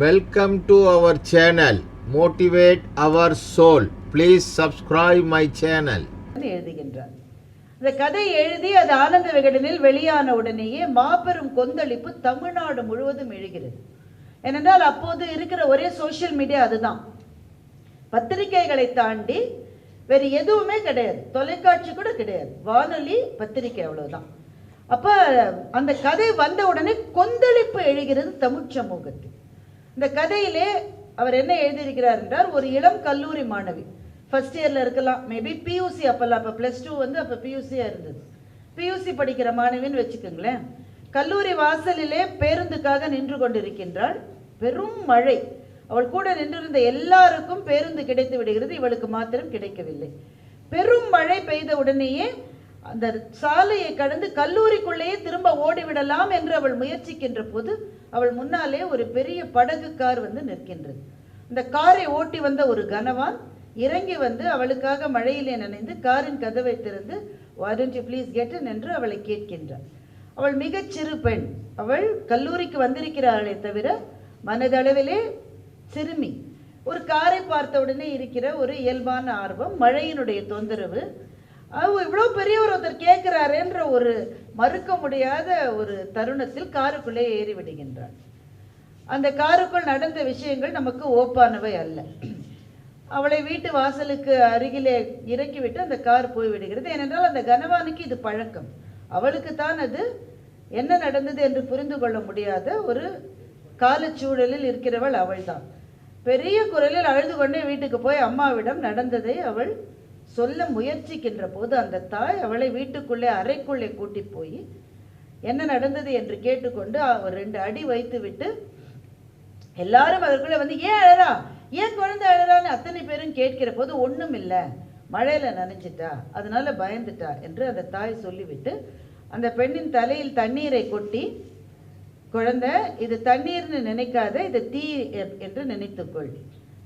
Welcome to our channel motivate our soul please subscribe my channel எழுதுகின்றார். இந்த கதை எழுதி அது ஆனந்த விகடனில் வெளியான உடனேயே மாபெரும் கொந்தளிப்பு தமிழ்நாடு முழுவதும் எழுகிறது. ஏனென்றால் அப்போது இருக்கிற ஒரே சோஷியல் மீடியா அதுதான். பத்திரிகைகளை தாண்டி வேறு எதுவுமே கிடையாது. தொலைக்காட்சி கூட கிடையாது. வானொலி பத்திரிகை அவ்வளோதான் அப்போ அந்த கதை வந்த உடனே கொந்தளிப்பு எழுகிறது தமிழ் சமூகத்தில். இந்த கதையிலே அவர் என்ன எழுதியிருக்கிறார் என்றார் ஒரு இளம் கல்லூரி மாணவி. ஃபர்ஸ்ட் இயரில் இருக்கலாம். மேபி பியூசி அப்போல்லாம் அப்போ ப்ளஸ் டூ வந்து அப்போ பியூசியாக இருந்தது. பியூசி படிக்கிற மாணவின்னு வச்சுக்கோங்களேன். கல்லூரி வாசலிலே பேருந்துக்காக நின்று கொண்டிருக்கின்றாள். பெரும் மழை. அவள் கூட நின்றிருந்த எல்லாருக்கும் பேருந்து கிடைத்து விடுகிறது. இவளுக்கு மாத்திரம் கிடைக்கவில்லை. பெரும் மழை பெய்த உடனேயே அந்த சாலையை கடந்து கல்லூரிக்குள்ளேயே திரும்ப ஓடிவிடலாம் என்று அவள் முயற்சிக்கின்ற போது அவள் முன்னாலே ஒரு பெரிய படகு கார் வந்து நிற்கின்றது. அந்த காரை ஓட்டி வந்த ஒரு கனவான் இறங்கி வந்து அவளுக்காக மழையிலே நனைந்து காரின் கதவை திறந்து why don't ப்ளீஸ் கெட்டன் என்று அவளை கேட்கின்றார் அவள் மிகச் சிறு பெண். அவள் கல்லூரிக்கு வந்திருக்கிறாளே தவிர மனதளவிலே சிறுமி. ஒரு காரை பார்த்த உடனே இருக்கிற ஒரு இயல்பான ஆர்வம் மழையினுடைய தொந்தரவு இவ்வளோ பெரிய ஒருத்தர் கேட்குறாரேன்ற ஒரு மறுக்க முடியாத ஒரு தருணத்தில் காருக்குள்ளே ஏறி விடுகின்றார் அந்த காருக்குள் நடந்த விஷயங்கள் நமக்கு ஓப்பானவை அல்ல. அவளை வீட்டு வாசலுக்கு அருகிலே இறக்கிவிட்டு அந்த கார் போய் விடுகிறது ஏனென்றால் அந்த கனவானுக்கு இது பழக்கம். அவளுக்கு தான் அது என்ன நடந்தது என்று புரிந்து கொள்ள முடியாத ஒரு காலச்சூழலில் இருக்கிறவள் அவள்தான். பெரிய குரலில் அழுது கொண்டே வீட்டுக்கு போய் அம்மாவிடம் நடந்ததை அவள் சொல்ல முயற்சிக்கின்ற போது அந்த தாய் அவளை வீட்டுக்குள்ளே அறைக்குள்ளே கூட்டி போய் என்ன நடந்தது? என்று கேட்டுக்கொண்டு அவர் ரெண்டு அடி வைத்து விட்டு எல்லாரும் அதற்குள்ளே வந்து ஏன் அழறா? ஏன் குழந்தை அழறான்னு அத்தனை பேரும் கேட்கிற போது ஒன்றும் இல்லை. மழையில நனைஞ்சிட்டா அதனால பயந்துட்டா என்று அந்த தாய் சொல்லிவிட்டு அந்த பெண்ணின் தலையில் தண்ணீரை கொட்டி குழந்தை இது தண்ணீர்னு நினைக்காத இது தீ என்று நினைத்துக்கொள்.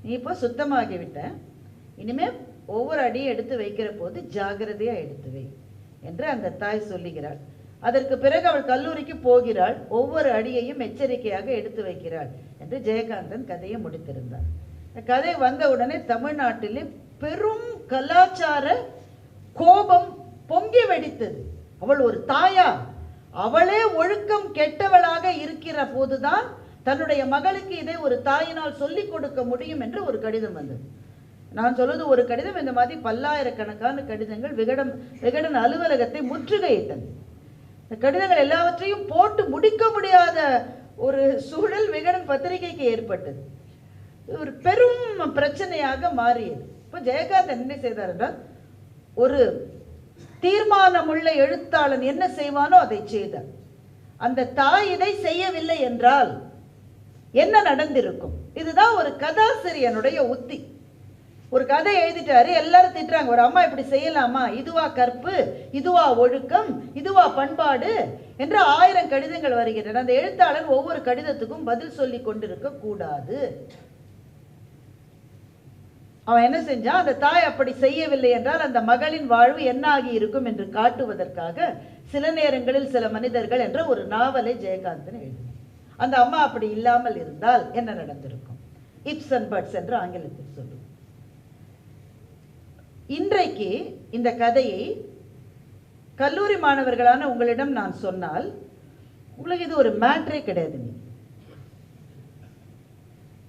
நீ இப்போ சுத்தமாகி இனிமேல் ஒவ்வொரு அடியும் எடுத்து வைக்கிற போது ஜாகிரதையா எடுத்து வை என்று அந்த தாய் சொல்லுகிறாள். அதற்கு பிறகு அவள் கல்லூரிக்கு போகிறாள். ஒவ்வொரு அடியையும் எச்சரிக்கையாக எடுத்து வைக்கிறாள் என்று ஜெயகாந்தன் கதையை முடித்திருந்தார். இந்த கதை வந்த உடனே தமிழ்நாட்டிலே பெரும் கலாச்சார கோபம் பொங்கி வெடித்தது. அவள் ஒரு தாயா. அவளே ஒழுக்கம் கெட்டவளாக இருக்கிற போதுதான் தன்னுடைய மகளுக்கு இதை ஒரு தாயினால் சொல்லிக் கொடுக்க முடியும் என்று ஒரு கடிதம் வந்தது. நான் சொல்வது ஒரு கடிதம் இந்த மாதிரி பல்லாயிரக்கணக்கான கடிதங்கள் விகடன் விகடன் அலுவலகத்தை முற்றுகையிட்டது. இந்த கடிதங்கள் எல்லாவற்றையும் போட்டு முடிக்க முடியாத ஒரு சூழல் விகடன் பத்திரிகைக்கு ஏற்பட்டது. இது ஒரு பெரும் பிரச்சனையாக மாறியது. இப்போ ஜெயகாந்த் என்ன செய்தார் என்றால் ஒரு தீர்மானமுள்ள எழுத்தாளன் என்ன செய்வானோ அதை செய்தார். அந்த தாய் இதை செய்யவில்லை என்றால் என்ன நடந்திருக்கும்? இதுதான் ஒரு கதாசிரியனுடைய உத்தி. ஒரு கதை எழுதிட்டாரு எல்லாரும் திட்டுறாங்க ஒரு அம்மா இப்படி செய்யலாமா? இதுவா கற்பு? இதுவா ஒழுக்கம்? இதுவா பண்பாடு? என்று ஆயிரம் கடிதங்கள் வருகின்றன. அந்த எழுத்தாளர் ஒவ்வொரு கடிதத்துக்கும் பதில் சொல்லி கொண்டிருக்க கூடாது. அவன் என்ன செஞ்சான்? அந்த தாய் அப்படி செய்யவில்லை என்றால் அந்த மகளின் வாழ்வு என்ன ஆகி இருக்கும் என்று காட்டுவதற்காக சில நேரங்களில் சில மனிதர்கள் என்ற ஒரு நாவலை ஜெயகாந்தன் எழுதினார் அந்த அம்மா அப்படி இல்லாமல் இருந்தால் என்ன நடந்திருக்கும்? இப்ஸ் அண்ட் பட்ஸ் என்று ஆங்கிலத்தில் சொல்லுவோம் இன்றைக்கு இந்த கதையை கல்லூரி மாணவர்களான உங்களிடம் நான் சொன்னால் உங்களுக்கு இது ஒரு மேட்ரே கிடையாது நீ.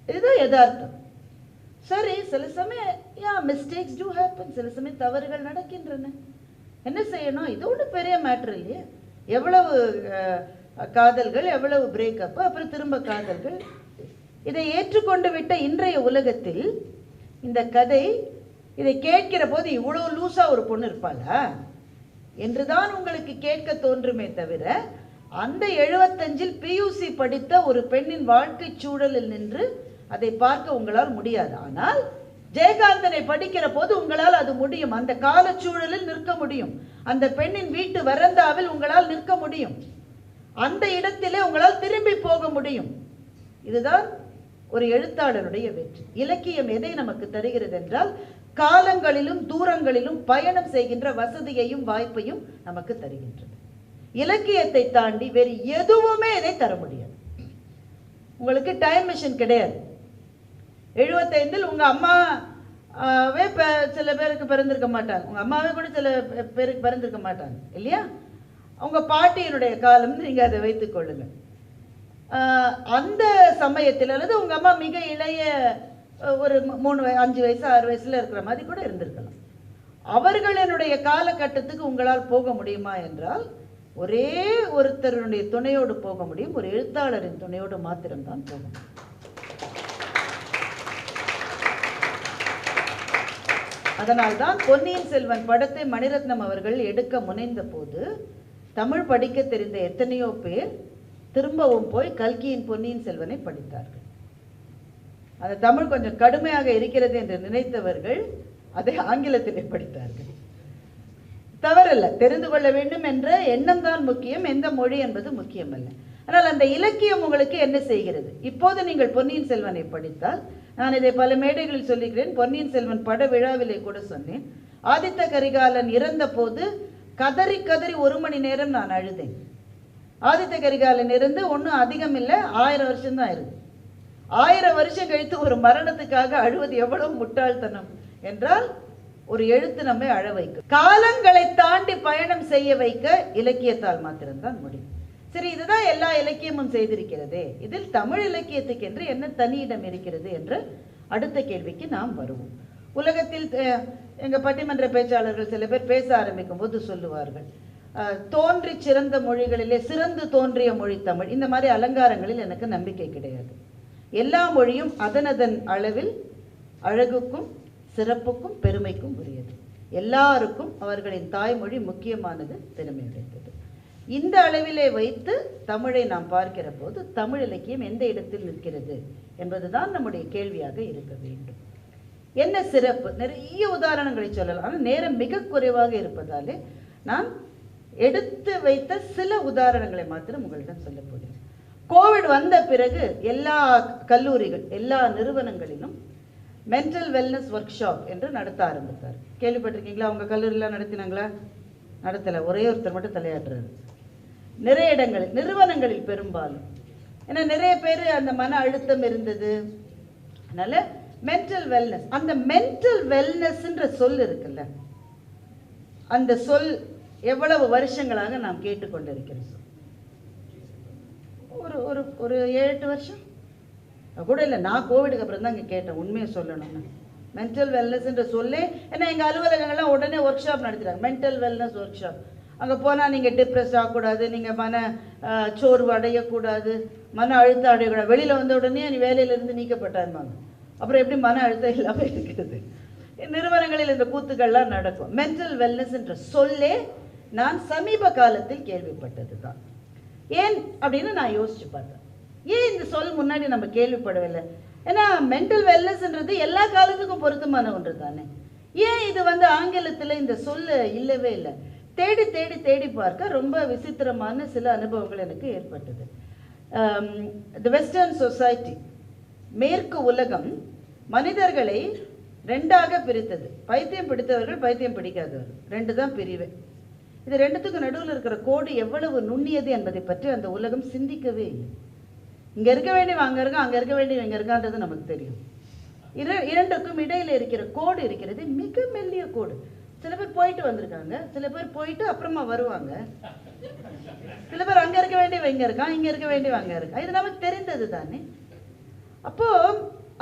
இதுதான் யதார்த்தம். சரி சில சமயம் யா மிஸ்டேக்ஸ் டூ ஹேப்பன் சில சமயம் தவறுகள் நடக்கின்றன. என்ன செய்யணும்? இது ஒன்றும் பெரிய மேட்ரு இல்லையே. எவ்வளவு காதல்கள் எவ்வளவு பிரேக்கப்பு அப்புறம் திரும்ப காதல்கள். இதை ஏற்றுக்கொண்டு விட்ட இன்றைய உலகத்தில் இந்த கதை இதை கேட்கிற போது இவ்வளோ லூஸாக ஒரு பொண்ணு இருப்பாளா? என்றுதான் உங்களுக்கு கேட்க தோன்றுமே தவிர அந்த எழுபத்தஞ்சில் பியூசி படித்த ஒரு பெண்ணின் வாழ்க்கை சூழலில் நின்று அதை பார்க்க உங்களால் முடியாது. ஆனால் ஜெயகாந்தனை படிக்கிற போது உங்களால் அது முடியும். அந்த காலச்சூழலில் நிற்க முடியும். அந்த பெண்ணின் வீட்டு வரந்தாவில் உங்களால் நிற்க முடியும். அந்த இடத்திலே உங்களால் திரும்பி போக முடியும். இதுதான் ஒரு எழுத்தாளருடைய வெற்றி. இலக்கியம் எதை நமக்கு தருகிறது என்றால் காலங்களிலும் தூரங்களிலும் பயணம் செய்கின்ற வசதியையும் வாய்ப்பையும் நமக்கு தருகின்றது. இலக்கியத்தை தாண்டி வேறு எதுவுமே இதை தர முடியாது. உங்களுக்கு டைம் மிஷின் கிடையாது. எழுபத்தைந்தில் உங்கள் அம்மாவே சில பேருக்கு பிறந்திருக்க மாட்டாங்க. உங்கள் அம்மாவே கூட சில பேருக்கு பிறந்திருக்க மாட்டாங்க இல்லையா? உங்கள் பாட்டியினுடைய காலம்னு நீங்கள் அதை வைத்துக்கொள்ளுங்கள் அந்த சமயத்தில் அல்லது உங்கள் அம்மா மிக இளைய ஒரு மூணு அஞ்சு வயசு ஆறு வயசில் இருக்கிற மாதிரி கூட இருந்திருக்கலாம். அவர்களினுடைய காலகட்டத்துக்கு உங்களால் போக முடியுமா என்றால் ஒரே ஒருத்தருடைய துணையோடு போக முடியும். ஒரு எழுத்தாளரின் துணையோடு மாத்திரம்தான் போக முடியும். அதனால்தான் பொன்னியின் செல்வன் படத்தை மணிரத்னம் அவர்கள் எடுக்க முனைந்த போது தமிழ் படிக்க தெரிந்த எத்தனையோ பேர் திரும்பவும் போய் கல்கியின் பொன்னியின் செல்வனை படித்தார்கள். அந்த தமிழ் கொஞ்சம் கடுமையாக இருக்கிறது என்று நினைத்தவர்கள் அதை ஆங்கிலத்திலே படித்தார்கள். தவறல்ல தெரிந்து கொள்ள வேண்டும் என்ற எண்ணம் தான் முக்கியம் எந்த மொழி என்பது முக்கியமல்ல. ஆனால் அந்த இலக்கியம் உங்களுக்கு என்ன செய்கிறது? இப்போது நீங்கள் பொன்னியின் செல்வனை படித்தால் நான் இதை பல மேடைகளில் சொல்லிக்கிறேன் பொன்னியின் செல்வன் பட விழாவிலே கூட சொன்னேன். ஆதித்த கரிகாலன் இறந்த போது கதறி கதறி ஒரு மணி நேரம் நான் அழுதேன். ஆதித்த கரிகாலன் இருந்து ஒன்றும் அதிகம் இல்லை ஆயிரம் வருஷம்தான் இருக்கு ஆயிரம் வருஷம் கழித்து ஒரு மரணத்துக்காக அழுவது எவ்வளவு முட்டாள்தனம் என்றால் ஒரு எழுத்து நம்மை அழ வைக்கும். காலங்களை தாண்டி பயணம் செய்ய வைக்க இலக்கியத்தால் மாத்திரம்தான் முடியும். சரி இதுதான் எல்லா இலக்கியமும் செய்திருக்கிறதே. இதில் தமிழ் இலக்கியத்துக்கு என்று என்ன தனி இடம் இருக்கிறது என்று அடுத்த கேள்விக்கு நாம் வருவோம். உலகத்தில் எங்க பட்டிமன்ற பேச்சாளர்கள் சில பேர் பேச ஆரம்பிக்கும் போது சொல்லுவார்கள் தோன்றி சிறந்த மொழிகளிலே சிறந்து தோன்றிய மொழி தமிழ். இந்த மாதிரி அலங்காரங்களில் எனக்கு நம்பிக்கை கிடையாது. எல்லா மொழியும் அதனதன் அளவில் அழகுக்கும் சிறப்புக்கும் பெருமைக்கும் உரியது. எல்லாருக்கும் அவர்களின் தாய்மொழி முக்கியமானது பெருமையுடையது இந்த அளவிலே வைத்து தமிழை நாம் பார்க்கிற போது தமிழ் இலக்கியம் எந்த இடத்தில் நிற்கிறது என்பதுதான் நம்முடைய கேள்வியாக இருக்க வேண்டும். என்ன சிறப்பு? நிறைய உதாரணங்களை சொல்லலாம். ஆனால் நேரம் மிக குறைவாக இருப்பதாலே நான் எடுத்து வைத்த சில உதாரணங்களை மாத்திரம் உங்களிடம் சொல்ல போகிறேன். கோவிட் வந்த பிறகு எல்லா கல்லூரிகள் எல்லா நிறுவனங்களிலும் மென்டல் வெல்னஸ் ஒர்க் ஷாப் என்று நடத்த ஆரம்பித்தார். கேள்விப்பட்டிருக்கீங்களா? உங்கள் கல்லூரியெலாம் நடத்தினாங்களா? நடத்தலை. ஒரே ஒருத்தர் மட்டும் தலையாடுறாரு நிறைய இடங்களில் நிறுவனங்களில் பெரும்பாலும். ஏன்னா நிறைய பேர் அந்த மன அழுத்தம் இருந்தது. அதனால் மென்டல் வெல்னஸ் அந்த மென்டல் வெல்னஸ்ன்ற சொல் இருக்குல்ல அந்த சொல் எவ்வளவு வருஷங்களாக நாம் கேட்டுக்கொண்டிருக்கிறோம். ஒரு ஒரு ஒரு ஏழு எட்டு வருஷம் கூட இல்லை நான் கோவிடுக்கு அப்புறம் தான் இங்கே கேட்டேன் உண்மையை சொல்லணும்னு. மென்டல் வெல்னஸ்ன்ற சொல்லி ஏன்னா எங்கள் அலுவலகங்கள்லாம் உடனே ஒர்க் ஷாப் நடத்துகிறாங்க மென்டல் வெல்னஸ் ஒர்க் ஷாப் அங்கே போனால் நீங்கள் டிப்ரெஸ் ஆகக்கூடாது நீங்கள் மன சோர்வு அடையக்கூடாது மன அழுத்தம் அடையக்கூடாது. வெளியில் வந்த உடனே நீ வேலையிலேருந்து நீக்கப்பட்டாருமாங்க அப்புறம் எப்படி மன அழுத்தம் இல்லாமல் இருக்கிறது நிறுவனங்களில் இந்த கூத்துக்கள்லாம் நடக்கும். மென்டல் வெல்னஸ்ன்ற சொல்லே நான் சமீப காலத்தில் கேள்விப்பட்டது தான் ஏன் அப்படின்னு நான் யோசிச்சு பார்த்தேன். ஏன் இந்த சொல் முன்னாடி நம்ம கேள்விப்படவில்லை? ஏன்னா மென்டல் வெல்னஸ்ன்றது எல்லா காலத்துக்கும் பொருத்தமான ஒன்று தானே ஏன் இது வந்து ஆங்கிலத்தில் இந்த சொல் இல்லவே இல்லை? தேடி தேடி தேடி பார்க்க ரொம்ப விசித்திரமான சில அனுபவங்கள் எனக்கு ஏற்பட்டது. தி வெஸ்டர்ன் சொசைட்டி மேற்கு உலகம் மனிதர்களை ரெண்டாக பிரித்தது. பைத்தியம் பிடித்தவர்கள் பைத்தியம் பிடிக்காதவர்கள். ரெண்டு தான் பிரிவு. இது ரெண்டுத்துக்கும் நடுவில் இருக்கிற கோடு எவ்வளவு நுண்ணியது என்பதை பற்றி அந்த உலகம் சிந்திக்கவே இல்லை. இங்க இருக்க வேண்டிய அங்கே இருக்கான் அங்க இருக்க வேண்டிய இங்கே இருக்கான்றது நமக்கு தெரியும். இர இரண்டுக்கும் இடையில இருக்கிற கோடு இருக்கிறது மிக மெல்லிய கோடு. சில பேர் போயிட்டு வந்திருக்காங்க சில பேர் போயிட்டு அப்புறமா வருவாங்க. சில பேர் அங்க இருக்க வேண்டியவ இங்க இருக்கான் இங்க இருக்க வேண்டியவ அங்க இருக்கான். இது நமக்கு தெரிந்தது தானே? அப்போ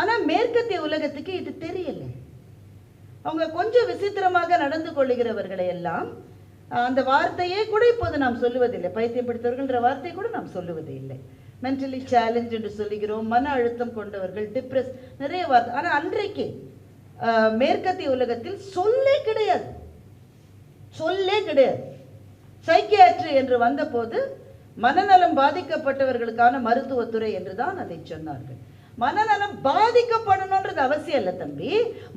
ஆனா மேற்கத்திய உலகத்துக்கு இது தெரியல. அவங்க கொஞ்சம் விசித்திரமாக நடந்து கொள்ளுகிறவர்களை எல்லாம் அந்த வார்த்தையே கூட இப்போது நாம் சொல்லுவதில்லை. பைத்தியம் பிடித்தவர்கள்ன்ற வார்த்தையை கூட நாம் சொல்லுவது இல்லை. மென்டலி சேலஞ்ச் என்று சொல்லுகிறோம் மன அழுத்தம் கொண்டவர்கள் டிப்ரெஸ் நிறைய வார்த்தை. ஆனால் அன்றைக்கு மேற்கத்திய உலகத்தில் சொல்லே கிடையாது. சொல்லே கிடையாது. சைக்கியாட்ரி என்று வந்தபோது மனநலம் பாதிக்கப்பட்டவர்களுக்கான மருத்துவத்துறை என்று தான் அதை சொன்னார்கள். மனநலம் பாதிக்கப்படணுன்றது அவசியம் இல்லை தம்பி.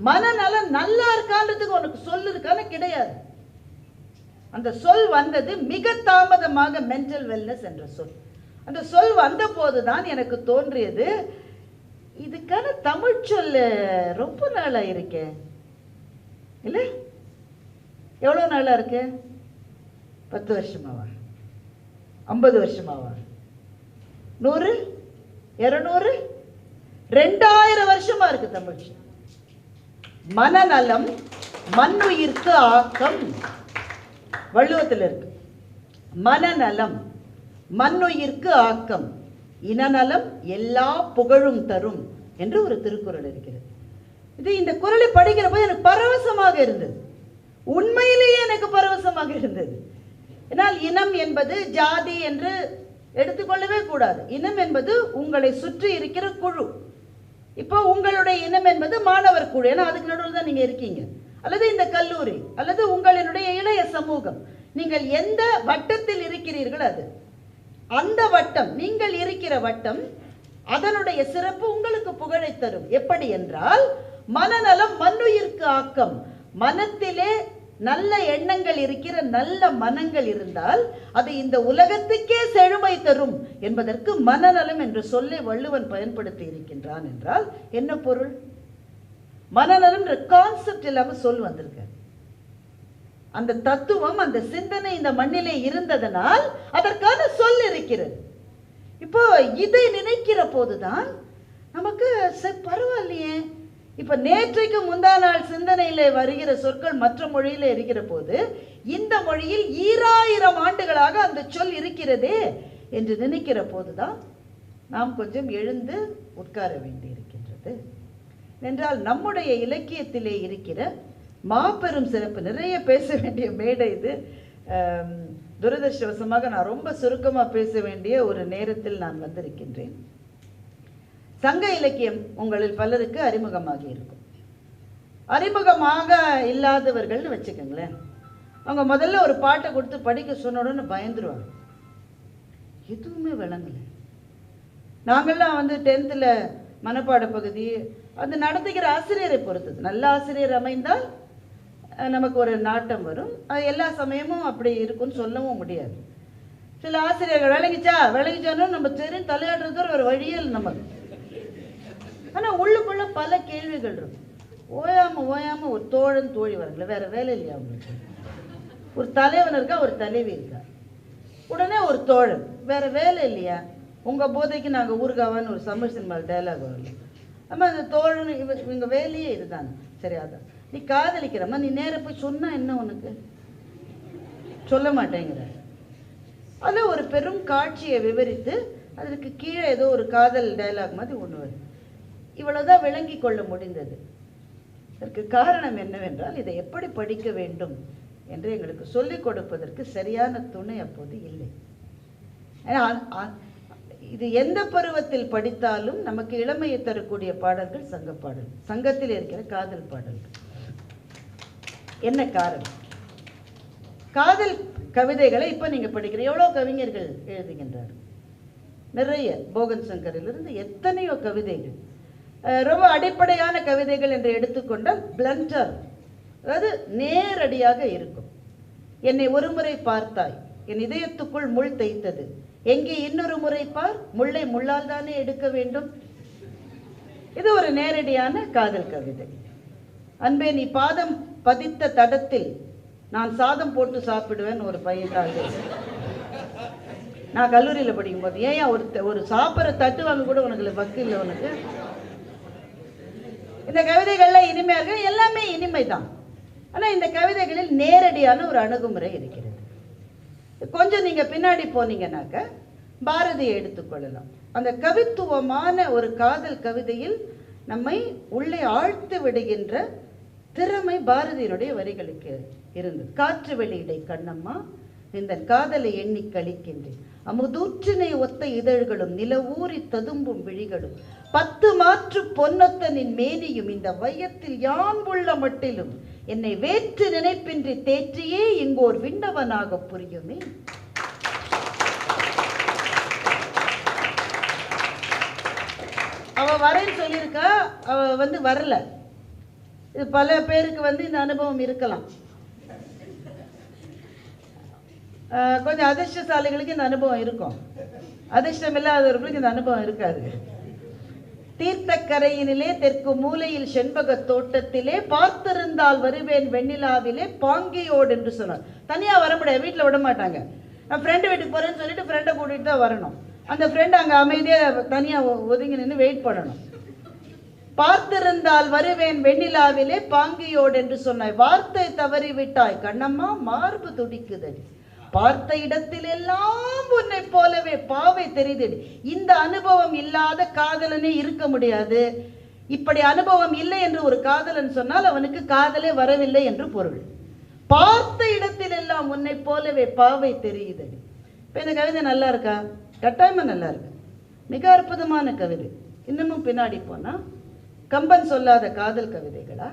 மனநலம் நல்லா இருக்கான்றதுக்கு உனக்கு சொல்லுறதுக்கான கிடையாது. அந்த சொல் வந்தது மிக தாமதமாக மென்டல் வெல்னஸ் என்ற சொல். அந்த சொல் வந்த போதுதான் எனக்கு தோன்றியது இதுக்கான தமிழ் சொல் ரொம்ப நாளா இருக்கேன் இல்ல? எவ்வளவு நாளா இருக்கு? பத்து வருஷமாவா? ஐம்பது வருஷமாவா? நூறு? இருநூறு? ரெண்டாயிரம் வருஷமா இருக்கு தமிழ். மனநலம் மண்ணுயிர்க்கு ஆக்கம். வள்ளுவத்தில் இருக்கு. மனநலம் மண்ணுயிர்க்கு ஆக்கம் இனநலம் எல்லா புகழும் தரும் என்று ஒரு திருக்குறள் இருக்கிறது. இது இந்த குறளை படிக்கிற போது எனக்கு பரவசமாக இருந்தது. உண்மையிலேயே எனக்கு பரவசமாக இருந்தது. ஏன்னால் இனம் என்பது ஜாதி என்று எடுத்துக்கொள்ளவே கூடாது. இனம் என்பது உங்களை சுற்றி இருக்கிற குழு. இப்போ உங்களுடைய இனம் என்பது மாணவர் குழு. ஏன்னா அதுக்கு நடுவில் தான் நீங்கள் இருக்கீங்க. அல்லது இந்த கல்லூரி அல்லது உங்களினுடைய இளைய சமூகம் நீங்கள் எந்த வட்டத்தில் இருக்கிறீர்கள் அது? அந்த வட்டம் நீங்கள் இருக்கிற வட்டம் அதனுடைய சிறப்பு உங்களுக்கு புகழை தரும். எப்படி என்றால் மனநலம் மண்ணுயிர்க்கு ஆக்கம். மனத்திலே நல்ல எண்ணங்கள் இருக்கிற நல்ல மனங்கள் இருந்தால் அது இந்த உலகத்துக்கே செழுமை தரும் என்பதற்கு மனநலம் என்று சொல்லை வள்ளுவன் பயன்படுத்தி இருக்கின்றான் என்றால் என்ன பொருள்? மனநலம் கான்செப்ட் இல்லாமல் சொல் வந்திருக்க. அந்த தத்துவம் அந்த சிந்தனை இந்த மண்ணிலே இருந்ததனால் அதற்கான சொல் இருக்கிறது. இப்போ இதை நினைக்கிற போதுதான் நமக்கு சரி பரவாயில்லையே. இப்ப நேற்றைக்கு முந்தா நாள் சிந்தனையில வருகிற சொற்கள் மற்ற மொழியில இருக்கிற போது இந்த மொழியில் ஈராயிரம் ஆண்டுகளாக அந்த சொல் இருக்கிறதே என்று நினைக்கிற போதுதான் நாம் கொஞ்சம் எழுந்து உட்கார வேண்டி இருக்கின்றது என்றால் நம்முடைய இலக்கியத்திலே இருக்கிற மாபெரும் சிறப்பு. நிறைய பேச வேண்டிய மேடை இது. துரதிருஷ்டவசமாக நான் ரொம்ப சுருக்கமாக பேச வேண்டிய ஒரு நேரத்தில் நான் வந்திருக்கின்றேன். சங்க இலக்கியம் உங்களில் பலருக்கு அறிமுகமாகி இருக்கும். அறிமுகமாக இல்லாதவர்கள்னு வச்சுக்கோங்களேன். அவங்க முதல்ல ஒரு பாட்டை கொடுத்து படிக்க சொன்ன பயந்துருவாங்க. எதுவுமே விளங்கலை. நாங்கள்லாம் வந்து டென்த்தில் மனப்பாட பகுதி அது நடத்துகிற ஆசிரியரை பொறுத்தது. நல்ல ஆசிரியர் அமைந்தால் நமக்கு ஒரு நாட்டம் வரும். அது எல்லா சமயமும் அப்படி இருக்கும்னு சொல்லவும் முடியாது. சில ஆசிரியர்கள் விளங்கிச்சா? விளங்கிச்சாலும் நம்ம தெரியும் தலையாடுறது ஒரு வழியில் நமக்கு. ஆனால் உள்ளுக்குள்ள பல கேள்விகள் இருக்கும் ஓயாம ஓயாம ஒரு தோழன் தோழி வரல வேற வேலை இல்லையா அவங்களுக்கு? ஒரு தலைவன் இருக்கா ஒரு தலைவி இருக்கா? உடனே ஒரு தோழன் வேற வேலை இல்லையா? உங்கள் போதைக்கு நாங்கள் ஊருகாவான்னு ஒரு சம்மர் சினிமாவில் டைலாக் வரல நம்ம அந்த தோழன் இவ இவங்க வேலையே இதுதான். சரி அதான் நீ காதலிக்கிறம்மா நீ நேராக போய் சொன்னால் என்ன உனக்கு? சொல்ல மாட்டேங்கிற அதில் ஒரு பெரும் காட்சியை விவரித்து அதற்கு கீழே ஏதோ ஒரு காதல் டயலாக் மாதிரி ஒன்று வருது. இவ்வளோதான் விளங்கி கொள்ள முடிந்தது. இதற்கு காரணம் என்னவென்றால் இதை எப்படி படிக்க வேண்டும் என்று எங்களுக்கு சொல்லிக் கொடுப்பதற்கு சரியான துணை அப்போது இல்லை. ஏன்னா, இது எந்த பருவத்தில் படித்தாலும் நமக்கு இளமையை தரக்கூடிய பாடல்கள் சங்க பாடல் சங்கத்தில் இருக்கிற காதல் பாடல்கள். என்ன காரணம்? காதல் கவிதைகளை இப்போ நீங்க படிக்கிற எவ்வளோ கவிஞர்கள் எழுதுகின்றார்? நிறைய. போகன் சங்கரிலிருந்து எத்தனையோ கவிதைகள். அஹ் ரொம்ப அடிப்படையான கவிதைகள் என்று எடுத்துக்கொண்டால் பிளண்டர். அதாவது நேரடியாக இருக்கும். என்னை ஒருமுறை பார்த்தாய். என் இதயத்துக்குள் முள் தைத்தது எங்கே இன்னொரு முறை பார்? முல்லை முள்ளால் தானே எடுக்க வேண்டும். இது ஒரு நேரடியான காதல் கவிதை. அன்பே நீ பாதம் பதித்த தடத்தில் நான் சாதம் போட்டு சாப்பிடுவேன் ஒரு பையன் காதல் நான் கல்லூரியில் படிக்கும்போது ஏன் ஒரு ஒரு சாப்பிட்ற தட்டு வாங்க கூட உனக்கு பக்கு இல்லை உனக்கு. இந்த கவிதைகள்லாம் இனிமையாக எல்லாமே இனிமை தான் ஆனால் இந்த கவிதைகளில் நேரடியான ஒரு அணுகுமுறை இருக்கிறது. கொஞ்சம் நீங்கள் பின்னாடி போனீங்கன்னாக்க பாரதியை எடுத்துக்கொள்ளலாம். அந்த கவித்துவமான ஒரு காதல் கவிதையில் நம்மை உள்ளே ஆழ்த்து விடுகின்ற திறமை பாரதியினுடைய வரிகளுக்கு இருந்தது. காற்று வெளியிடை கண்ணம்மா இந்த காதலை எண்ணி கழிக்கின்றேன் அமுதூற்றினை ஒத்த இதழ்களும் நிலவூறி ததும்பும் விழிகளும் பத்து மாற்று பொன்னொத்தனின் மேனியும் இந்த வையத்தில் யான் உள்ள மட்டிலும் என்னை வேற்று நினைப்பின்றி தேற்றியே இங்கோர் விண்ணவனாக புரியுமே. அவ வரேன்னு சொல்லியிருக்கா அவ வந்து வரல. இது பல பேருக்கு வந்து இந்த அனுபவம் இருக்கலாம். கொஞ்சம் அதிர்ஷ்டசாலிகளுக்கு இந்த அனுபவம் இருக்கும். அதிர்ஷ்டம் இல்லாதவர்களுக்கு இந்த அனுபவம் இருக்காது. தீர்த்தக்கரையினிலே தெற்கு மூலையில் செண்பக தோட்டத்திலே பார்த்திருந்தால் வருவேன் வெண்ணிலாவிலே பாங்கியோடு என்று சொன்னார். தனியா வர முடியாது வீட்டில் விட மாட்டாங்க. நான் ஃப்ரெண்டு வீட்டுக்கு போறேன்னு சொல்லிட்டு ஃப்ரெண்டை கூட்டிகிட்டு தான் வரணும். அந்த ஃப்ரெண்ட் அங்க அமைதியா தனியா ஒ- ஒதுங்கி நின்று வெயிட் பண்ணணும். பார்த்திருந்தால் வருவேன் வெண்ணிலாவிலே பாங்கியோடு என்று சொன்னாய். வார்த்தை தவறி விட்டாய் கண்ணம்மா மார்பு துடிக்குதடி. பார்த்த இடத்தில் எல்லாம் உன்னை போலவே பாவை தெரியுதடி இந்த அனுபவம் இல்லாத காதலனே இருக்க முடியாது. இப்படி அனுபவம் இல்லை என்று ஒரு காதலன் சொன்னால் அவனுக்கு காதலே வரவில்லை என்று பொருள். பார்த்த இடத்தில் எல்லாம் உன்னை போலவே பாவை தெரியுதடி இப்போ இந்த கவிதை நல்லா இருக்கா? கட்டாயமா நல்லா இருக்கு. மிக அற்புதமான கவிதை. இன்னமும் பின்னாடி போனா கம்பன் சொல்லாத காதல் கவிதைகளா?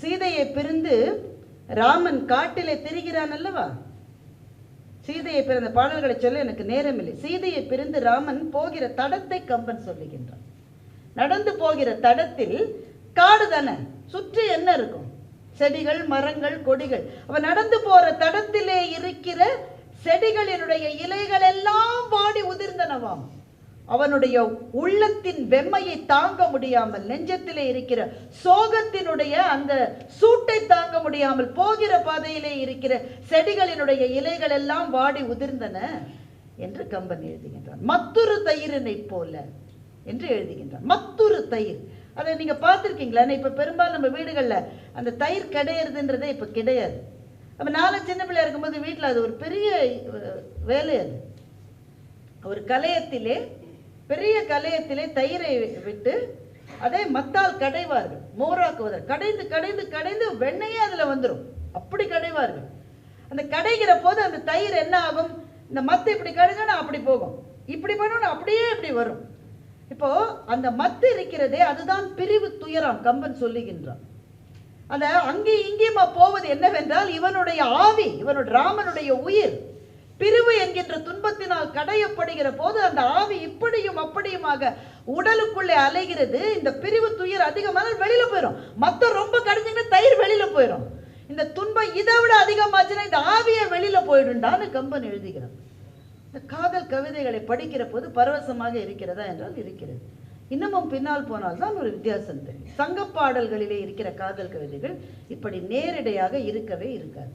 சீதையை பிரிந்து ராமன் காட்டிலே திரிகிறான் அல்லவா? சீதையை பிறந்த பாடல்களை சொல்ல எனக்கு நேரமில்லை. சீதையை பிரிந்து ராமன் போகிற தடத்தை கம்பன் சொல்லுகின்றான். நடந்து போகிற தடத்தில் காடு தானே? சுற்றி என்ன இருக்கும்? செடிகள் மரங்கள் கொடிகள். அவன் நடந்து போற தடத்திலே இருக்கிற செடிகளினுடைய இலைகள் எல்லாம் வாடி உதிர்ந்தனவாம். அவனுடைய உள்ளத்தின் வெம்மையை தாங்க முடியாமல் நெஞ்சத்திலே இருக்கிற சோகத்தினுடைய அந்த சூட்டை தாங்க முடியாமல் போகிற பாதையிலே இருக்கிற செடிகளினுடைய இலைகள் எல்லாம் வாடி உதிர்ந்தன என்று கம்பன் எழுதுகின்றான். மற்றொரு தயிரினை போல என்று எழுதுகின்றான். மத்தொரு தயிர். அதை நீங்க பார்த்துருக்கீங்களா? இப்ப பெரும்பாலும் நம்ம வீடுகளில் அந்த தயிர் கிடையிறதுன்றதே இப்ப கிடையாது. அப்ப நானும் சின்ன பிள்ளையா இருக்கும்போது வீட்டில் அது ஒரு பெரிய வேலை அது. ஒரு கலையத்திலே பெரிய கலையத்திலே தயிரை விட்டு அதை மத்தால் கடைவார்கள். மோராக்குவதற்கு. கடைந்து கடைந்து கடைந்து வெண்ணையே அதில் வந்துடும் அப்படி கடைவார்கள். அந்த கடைகிற போது அந்த தயிர் என்ன ஆகும்? இந்த மத்து இப்படி கடுங்கன்னா அப்படி போகும். இப்படி பண்ணணும் அப்படியே இப்படி வரும். இப்போ அந்த மத்து இருக்கிறதே அதுதான் பிரிவு துயரம் கம்பன் சொல்லுகின்றான். அந்த அங்கே இங்கேயுமா போவது என்னவென்றால் இவனுடைய ஆவி இவனுடைய ராமனுடைய உயிர் பிரிவு என்கின்ற துன்பத்தினால் கடையப்படுகிற போது அந்த ஆவி இப்படியும் அப்படியுமாக உடலுக்குள்ளே அலைகிறது. இந்த பிரிவு துயர் அதிகமான வெளியில போயிடும் மத்த ரொம்ப கடிஞ்சிங்கன்னா தயிர் வெளியில போயிடும் இந்த துன்பம் இதை விட அதிகமாச்சுன்னா இந்த ஆவியை வெளியில போயிடும்டான்னு கம்பன் எழுதுகிறான். இந்த காதல் கவிதைகளை படிக்கிற போது பரவசமாக இருக்கிறதா என்றால் இருக்கிறது. இன்னமும் பின்னால் போனால் தான் ஒரு வித்தியாசம் தெரியும். சங்கப் பாடல்களிலே இருக்கிற காதல் கவிதைகள் இப்படி நேரடியாக இருக்கவே இருக்காது.